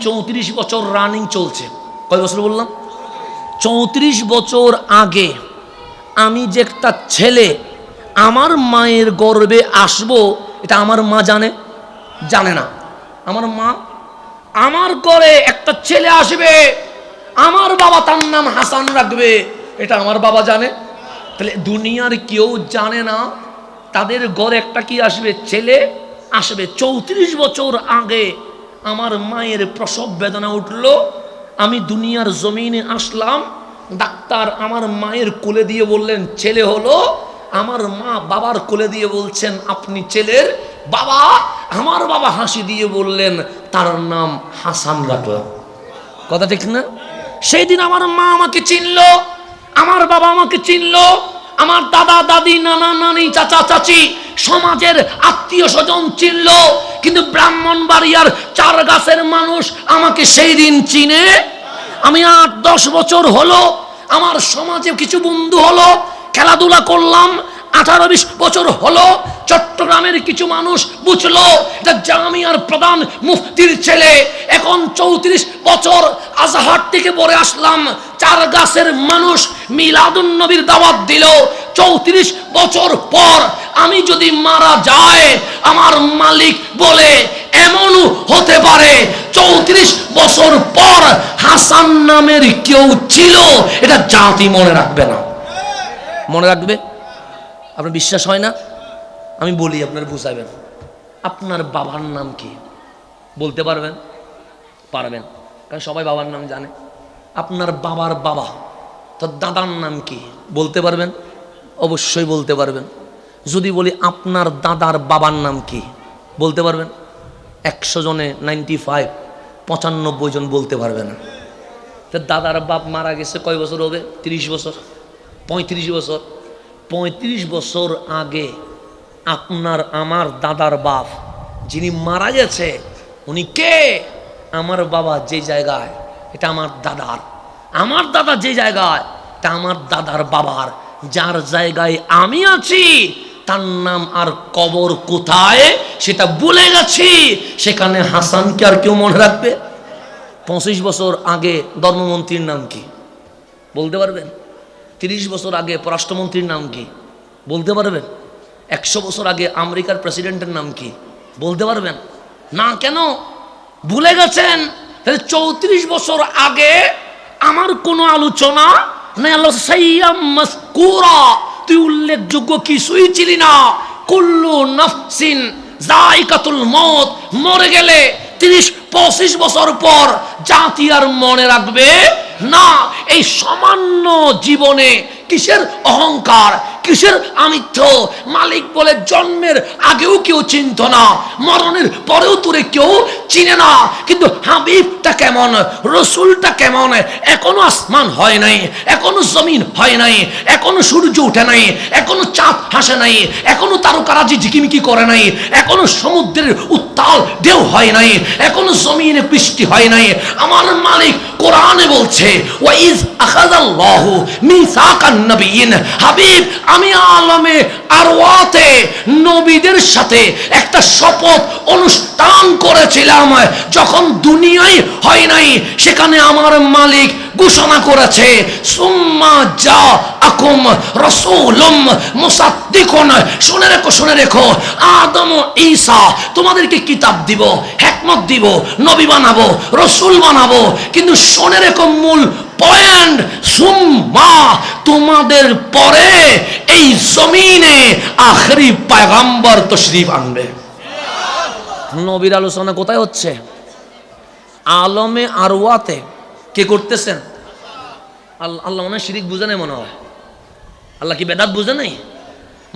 চৌত্রিশ বছর রানিং চলছে। কয় বছর বললাম? চৌত্রিশ বছর আগে আমি যে একটা ছেলে, আমার মায়ের গর্বে আসব, এটা আমার মা জানে? জানে না। আমার মা, আমার ঘরে একটা ছেলে আসবে, আমার বাবা তার নাম হাসান রাখবে, এটা আমার বাবা জানে। তাহলে দুনিয়ার কেউ জানে না, তাদের ঘরে একটা কি আসবে? ছেলে আসবে। চৌত্রিশ বছর আগে আমার মায়ের প্রসব বেদনা উঠল, আমি দুনিয়ার জমিনে আসলাম, ডাক্তার আমার মায়ের কোলে দিয়ে বললেন, ছেলে হলো? আমার মা বাবার কোলে দিয়ে বলছেন, আপনি ছেলের বাবা? আমার বাবা হাসি দিয়ে বললেন, তার নাম হাসান রাখলাম কথা ঠিক না? সেই দিন আমার মা আমাকে চিনল, আমার বাবা আমাকে চিনল, আমার দাদা, দাদি, নানা, নানি, চাচা, চাচি সমাজের আত্মীয় স্বজন চিনল, কিন্তু ব্রাহ্মণবাড়িয়ার চার গাছের মানুষ আমাকে সেই দিন চিনে। আমি আট, দশ বছর হলো আমার সমাজে কিছু বন্ধু হলো, খেলাধুলা করলাম, আঠারো, বিশ বছর হলো চট্টগ্রামের কিছু মানুষ বুঝলো এটা জামিয়ার প্রধান মুফতির ছেলে। এখন চৌত্রিশ বছর আজহার থেকে পরে আসলাম। চার গাছের মানুষ মিলাদুন নবীর দাওয়াত দিল। চৌত্রিশ বছর পর আমি যদি মারা যায় আমার মালিক বলে এমনও হতে পারে। চৌত্রিশ বছর পর হাসান নামের কেউ ছিল, এটা জাতি মনে রাখবে না। মনে রাখবে? আপনার বিশ্বাস হয় না? আমি বলি, আপনার বুঝাবেন আপনার বাবার নাম কি? বলতে পারবেন? পারবেন। কারণ সবাই বাবার নাম জানে। আপনার বাবার বাবা তো দাদার নাম কি? বলতে পারবেন? অবশ্যই বলতে পারবেন। যদি বলি, আপনার দাদার বাবার নাম কি? বলতে পারবেন? একশো জনে নাইনটি ফাইভ পঁচানব্বই জন বলতে পারবে না। তো দাদার বাপ মারা গেছে কয় বছর হবে? তিরিশ বছর। পঁয়ত্রিশ বছর। পঁয়ত্রিশ বছর আগে আপনার আমার দাদার বাপ যিনি মারা গেছে, উনি কে? আমার বাবা যে জায়গায়, এটা আমার দাদার। আমার দাদা যে জায়গায় তা আমার দাদার বাবার। যার জায়গায় আমি আছি, তার নাম আর কবর কোথায়, সেটা ভুলে গেছি। সেখানে হাসানকে আর কেউ মনে রাখবে? পঁচিশ বছর আগে ধর্মমন্ত্রীর নাম কি? বলতে পারবেন? তিরিশ বছর আগে পররাষ্ট্রমন্ত্রীর নাম কি? বলতে পারবেন? একশো বছর আগে আমেরিকার প্রেসিডেন্টের নাম কি? বলতে পারবেন? না, কেন? ভুলে গেছেন? তাহলে চৌত্রিশ বছর আগে আমার কোনো আলোচনা? তুই উল্লেখযোগ্য কিছুই ছিলি না। কুল্লু নফসিন জাইকাতুল মত মরে গেলে তিরিশ, পঁচিশ বছর পর জাতি আর মনে রাখবে? না, এই সামান্য জীবনে কিসের অহংকার? কিসের আমিত্ব? মালিক বলে জন্মের আগেও কেউ চিনত না, মরণের পরেও তোরে কেউ চিনে না। কিন্তু হাবিবটা কেমন, রসুলটা কেমন? এখনও আসমান হয় নাই, এখনও জমিন হয় নাই, এখনও সূর্য উঠে নাই, এখনও চাঁদ হাসে নাই, এখনও তারকারাজি ঝিকিমিকি করে নাই, এখনও সমুদ্রের উত্তাল ঢেউ হয় নাই, এখনও জমিনে বৃষ্টি হয় নাই। আমার মালিক কোরআনে বলছে ওয়াইজ আখাযাল্লাহু মিসাকান নবিয়িন হাবিব আমি আলমে আরওয়াতে নবীদের সাথে একটা শপথ অনুষ্ঠান করেছিলাম, যখন দুনিয়ায় হয় নাই, সেখানে আমার মালিক ঘোষণা করেছে, সুম্মা যা আকুম রসুলুম মুসাদ্দিকুন। শুনে রেখো শুনে রেখো, আদম ঈসা তোমাদেরকে কিতাব দিব, হেকমত দিব, নবী বানাবো, রসুল বানাবো। কিন্তু শুনে রেখো, মূল পয়েন্ট, সুম্মা তোমাদের পরে এই জমিনে আখরি পায়গাম্বর তশরিফ আনবে। নবীর আলোচনা কোথায় হচ্ছে? আলমে আরওয়াতে কে করতেছেন? আল্লাহ আল্লাহ মনে হয় শিরিক বুঝে নেই মনে হয়। আল্লাহ কি বেদাত বুঝে নেই?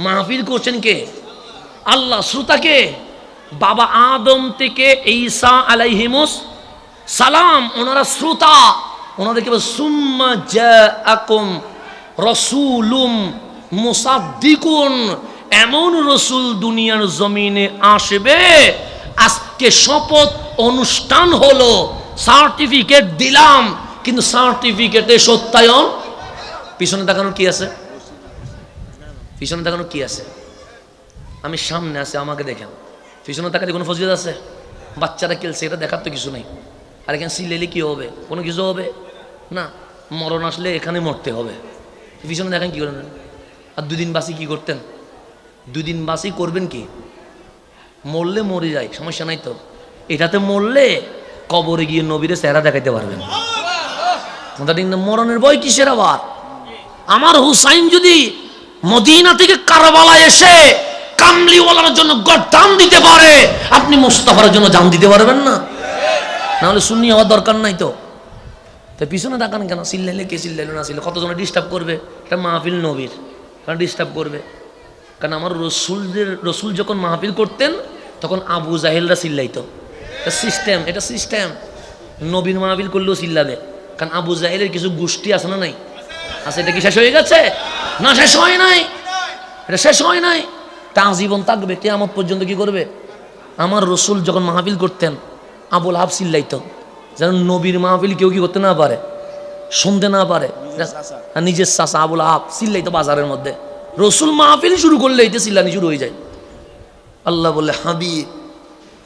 মাহফিল করছেন কে? আল্লাহ শ্রোতাকে, বাবা আদম থেকে ঈসা আলাইহিমুস সালাম, ওনারা শ্রোতা। ওনাদেরকে সুম্মা জাআকুম রসুলুম মুসাদ্দিকুন। এমন রসুল দুনিয়ার জমিনে আসবে, আজকে শপথ অনুষ্ঠান হলো, সার্টিফিকেট দিলাম। কিন্তু সার্টিফিকেটে সত্যায়ন, পিছনে দেখানোর কি আছে? পিছনে দেখানোর কি আছে? আমি সামনে আছে, আমাকে দেখেন। পিছনে তাকাতে কোনো ফজিলত আছে? বাচ্চারা খেলছে, এটা দেখার তো কিছু নেই। আর এখানে সিলেলে কি হবে? কোনো কিছু হবে? না, মরণ আসলে এখানে মরতে হবে। পিছনে দেখেন কি করেন? আর দুদিন বাসি কি করতেন? দুদিন বাসি করবেন কি? মরলে মরে যায়, সমস্যা নাই তো। এটাতে মরলে কবরে গিয়ে নবীরে চেহারা দেখাইতে পারবেন। মরণের ভয় কিসের আবার আমার হুসাইন যদি মদিনা থেকে কারবালা এসে কামলিওয়ালার জন্য গড্ডান দিতে পারে, আপনি মুস্তাফার জন্য জান দিতে পারবেন না। নাহলে শুনি হওয়ার দরকার নাই তো। তো পিছনে তাকান কেন? সিল্লাইলে কে সিল্লাইলে না ছিল কতজনে ডিস্টার্ব করবে? এটা মাহফিল নবীর। কারণ ডিস্টার্ব করবে? কারণ আমার রসুলদের রসুল যখন মাহফিল করতেন, তখন আবু জাহেলরা চিল্লাইতো এটা সিস্টেম এটা সিস্টেম নবীন মাহফিল করলেও চিল্লাবে কারণ আবু জাহেলের কিছু গোষ্ঠী আছে না নাই? আছে এটা কি শেষ হয়ে গেছে? না শেষ হয় নাই। এটা শেষ হয় নাই। তা জীবন থাকবে কেয়ামত পর্যন্ত কি করবে? আমার রসুল যখন মাহফিল করতেন আবুল হাব চিল্লাইতো যেন নবীর মাহফিল কেউ কি করতে না পারে শুনতে না পারে। আর নিজের চাষা আবুল আহাব চিল্লাইতো বাজারের মধ্যে। রসুল মাহফিল শুরু করলে এতে চিল্লানি শুরু হয়ে যায়। আল্লাহ বলে হাবিব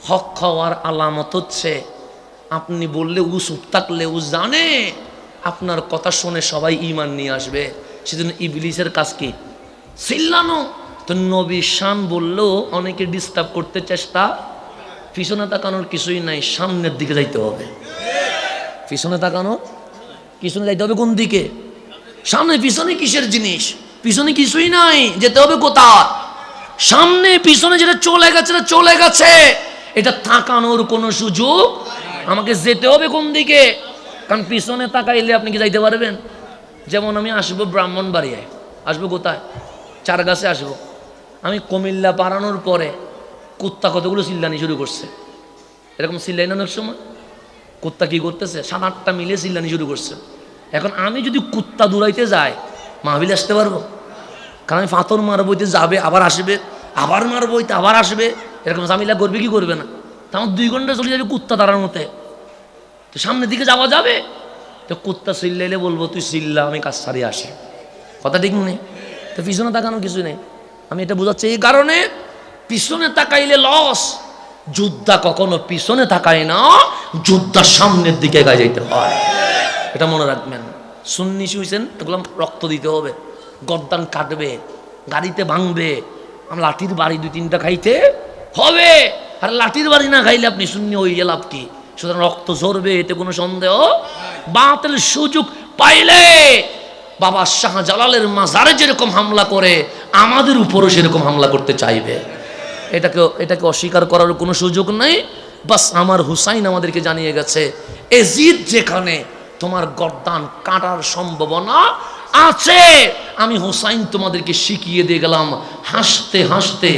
হক খাওয়ার আলামত হচ্ছে আপনি বললে উ চুপ থাকলে উ জানে। আপনার কথা শুনে সবাই ইমান নিয়ে আসবে। সেজন্য ইবলিসের কাজ কি? চিল্লানো। তো নবী শান বললেও অনেকে ডিস্টার্ব করতে চেষ্টা। পিছনে তাকানোর কিছুই নাই, সামনের দিকে যাইতে হবে। পিছনে তাকানো, পিছনে যাইতে হবে কোন দিকে? সামনে, পিছনে কিসের জিনিস? পিছনে কিছুই নাই, যেতে হবে কোথায়? সামনে, পিছনে যেটা চলে গেছে চলে গেছে। এটা তাকানোর কোনো সুযোগ আমাকে যেতে হবে কোন দিকে? কারণ পিছনে তাকাইলে আপনি কি যাইতে পারবেন? যেমন আমি আসব ব্রাহ্মণবাড়িয়ায়। আসব কোথায়? চার গাছে আসব। আমি কুমিল্লা পারানোর পরে কুত্তা কতগুলো চিল্লানি শুরু করছে? এরকম চিল্লাই না অনেক সময়? কুত্তা কি করতেছে? সাত আটটা মিলে চিল্লানি শুরু করছে। এখন আমি যদি কুত্তা দূরাইতে যাই মাহবিল আসতে পারব? কারণ আমি পাথর মারবইতে যাবে, আবার আসবে, আবার মারবইতে আবার আসবে। এরকম জামিলা করবে কি করবে না? আমার দুই ঘণ্টা চলে যাবে কুত্তা তারার মতে। তো সামনের দিকে যাওয়া যাবে? তো কুত্তা চিল্লাইলে বলব, তুই চিল্লা, আমি কাজ সারিয়ে আসি। কথা ঠিক নেই? তো পিছনে তাকানো কিছু নেই। আমি এটা বোঝাচ্ছি এই কারণে, পিছনে তাকাইলে লস যোদ্ধা কখনো পিছনে তাকায় না, যোদ্ধা সামনের দিকে গায়ে যাইতে হয়। এটা মনে রাখবেন। সুন্নি শুয়েছেন এগুলো রক্ত দিতে হবে। গরদান কাটবে, গাড়িতে ভাঙবে লাঠির বাড়ি দুই তিনটা খাইতে হবে। আর লাঠির বাড়ি না খাইলে আপনি শূন্য হয়ে লাভ কি? সুতরাং রক্ত ঝরবে, এতে কোনো সন্দেহ? বাতিল সুযোগ পাইলে বাবা শাহজালালের মাজারে যেরকম হামলা করে, আমাদের উপরও সেরকম হামলা করতে চাইবে। এটাকে এটাকে অস্বীকার করার কোনো সুযোগ নেই। বাস আমার হুসাইন আমাদেরকে জানিয়ে গেছে এজিদ যেখানে তোমার গর্দান কাটার সম্ভাবনা আছে। আমি হুসাইন তোমাদেরকে শিখিয়ে দিয়ে গেলাম, হাসতে হাসতে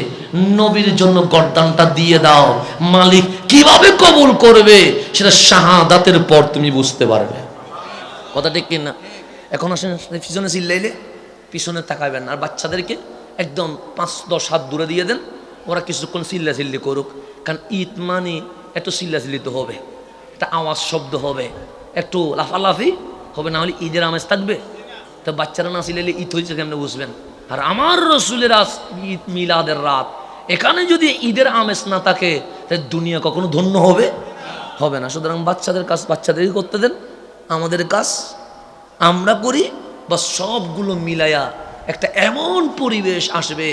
নবীর জন্য গর্দানটা দিয়ে দাও। মালিক কীভাবে কবুল করবে, সেটা শাহাদাতের পর তুমি বুঝতে পারবে। কথা ঠিক না এখন আসেন পিছনে চিল্লাইলে, পিছনে তাকাবেন। আর বাচ্চাদেরকে একদম পাঁচ, দশ হাত দূরে দিয়ে দেন, ওরা কিছুক্ষণ চিল্লা চিল্লি করুক। কারণ ঈদ মানে একটু চিল্লা চিল্লি তো হবে, একটা আওয়াজ শব্দ হবে, একটু লাফালাফি হবে, না হলে ঈদের আমেজ থাকবে। তো বাচ্চারা না চিল্লাইলে ঈদ হয়েছে কেমন বুঝবেন আর আমার রসুলের ঈদ মিলাদের রাত। এখানে যদি ঈদের আমেজ না থাকে তাহলে দুনিয়া কখনো ধন্য হবে? হবে না। সুতরাং বাচ্চাদের কাজ বাচ্চাদেরই করতে দেন, আমাদের কাজ আমরা করি বা সবগুলো মিলায়া একটা এমন পরিবেশ আসবে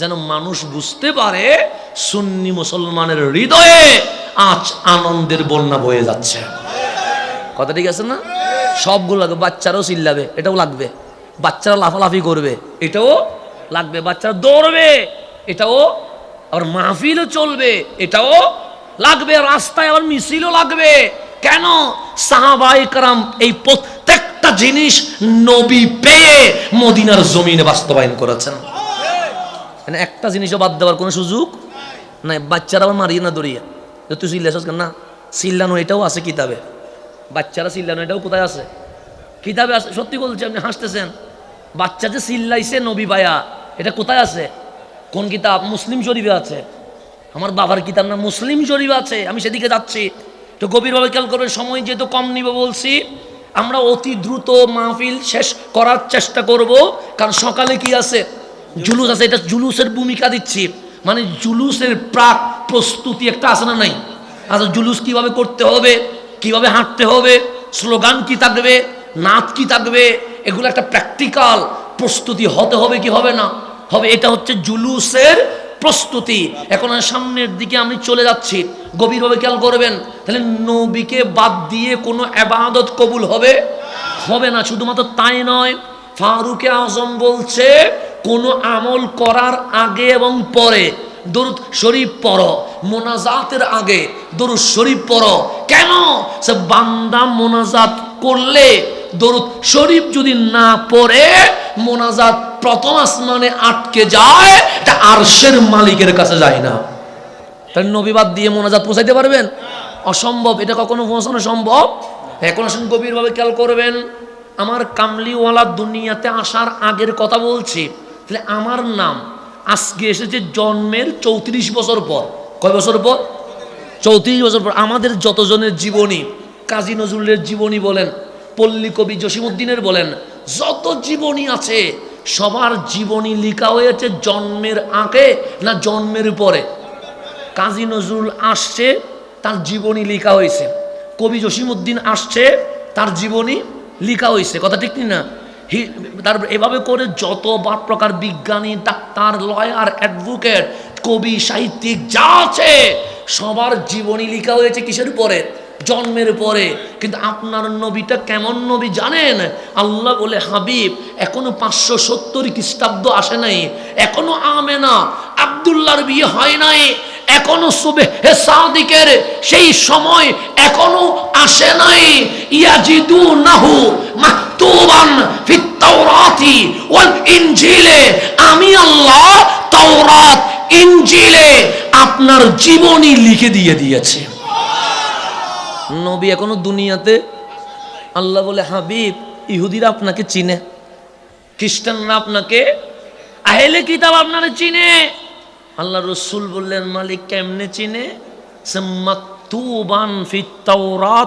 যেন মানুষ বুঝতে পারে সুন্নি মুসলমানের হৃদয়ে আজ আনন্দের বন্যা বয়ে যাচ্ছে। কথা ঠিক আছে না? সবগুলো লাগবে বাচ্চারাও চিল্লাবে, এটাও লাগবে। বাচ্চারা লাফালাফি করবে, এটাও লাগবে, বাচ্চারা দৌড়বে, এটাও আবার মাহফিলও চলবে, এটাও লাগবে, রাস্তায় আবার মিছিলও লাগবে। কেন? সাহাবাই কারাম এই প্রত্যেকটা জিনিস নবী পেয়ে মদিনার জমিনে বাস্তবায়ন করেছেন। মানে একটা জিনিসও বাদ দেওয়ার কোনো সুযোগ নাই। বাচ্চারা আবার মারিয়ে না দড়িয়ে। তুই চিল্লাস, না চিল্লানো এটাও আছে কিতাবে। বাচ্চারা চিল্লানো, এটাও কোথায় আছে? কিতাবে আছে? সত্যি বলছি, আপনি হাসতেছেন। বাচ্চা যে চিল্লাইছে নবী বায়া এটা কোথায় আছে? কোন কিতাব? মুসলিম শরীফে আছে। আমার বাবার কিতাব না, মুসলিম শরীফ আছে। আমি সেদিকে যাচ্ছি। তো গভীরভাবে খেয়াল করবে সময় যেহেতু কম নিব বলছি, আমরা অতি দ্রুত মাহফিল শেষ করার চেষ্টা করব। কারণ সকালে কি আছে? জুলুস আছে, এটা জুলুসের ভূমিকা দিচ্ছি। মানে জুলুসের প্রাক প্রস্তুতি একটা আছে না নাই? আচ্ছা জুলুস কীভাবে করতে হবে? কীভাবে হাঁটতে হবে, স্লোগান কি থাকবে, নাচ কি থাকবে, এগুলো একটা প্র্যাকটিক্যাল প্রস্তুতি, হতে হবে কি হবে না, হবে এটা হচ্ছে জুলুসের প্রস্তুতি। এখন সামনের দিকে আমি চলে যাচ্ছি, গভীরভাবে খেয়াল করবেন, তাহলে নবীকে বাদ দিয়ে কোনো আবাদত কবুল হবে? হবে না, শুধুমাত্র তাই নয়, ফারুকে আজম বলছে, কোনো আমল করার আগে এবং পরে দরুদ শরীফ পড়ো। মোনাজাতের আগে দরুদ শরীফ পড়ো। কেন? সে বান্দা মোনাজাত করলে দরুদ শরীফ যদি না পড়ে, মোনাজাত প্রথম আসমানে আটকে যায়, এটা আরশের মালিকের কাছে যায় না। তাহলে নবীবাদ দিয়ে মোনাজাত পৌঁছাইতে পারবেন? অসম্ভব। এটা কখনো পৌঁছানো সম্ভব? এখন আসুন গভীরভাবে খেয়াল করবেন। আমার কামলিওয়ালা দুনিয়াতে আসার আগের কথা বলছি। তাহলে আমার নাম আজকে এসেছে জন্মের চৌত্রিশ বছর পর। কয় বছর পর? চৌত্রিশ বছর পর। আমাদের যতজনের জীবনী, কাজী নজরুলের জীবনী বলেন, পল্লী কবি জসিমুদ্দিনের বলেন, যত জীবনী আছে, সবার জীবনী লেখা হয়েছে জন্মের আঁকে না জন্মের পরে কাজী নজরুল আসছে, তার জীবনী লেখা হয়েছে। কবি জসিমুদ্দিন আসছে, তার জীবনী লেখা হয়েছে। কথা ঠিক না তারপর এভাবে করে যত বা প্রকার বিজ্ঞানী, ডাক্তার লয়ার অ্যাডভোকেট কবি, সাহিত্যিক যা আছে, সবার জীবনী লেখা হয়েছে কিসের পরে জন্মের পরে কিন্তু আপনার নবীটা কেমন নবী জানেন? আল্লাহ বলে, হাবিব, এখনও পাঁচশো সত্তর খ্রিস্টাব্দ আসে নাই। এখনও আমেনা আবদুল্লাহর বিয়ে হয় নাই। এখনও সুবে হে সাদিকের সেই সময় এখনও আসে নাই। ইয়াজিদু নাহু মাকতুবান ফিত তাওরাতি ওয়াল ইনজিলে। আমি আল্লাহ তাওরাত, ইনজিলে আপনার জীবনী লিখে দিয়ে দিয়েছে। নবী এখনও দুনিয়াতে? আল্লাহ বলে, হাবিব, ইহুদিরা আপনাকে চিনে। খ্রিস্টানরা আপনাকে, আহেলে কিতাব আপনারা চিনে। আল্লাহ রসুল বললেন মালিক কেমনে চিনে? সে মাকতুবান ফি তাওরাত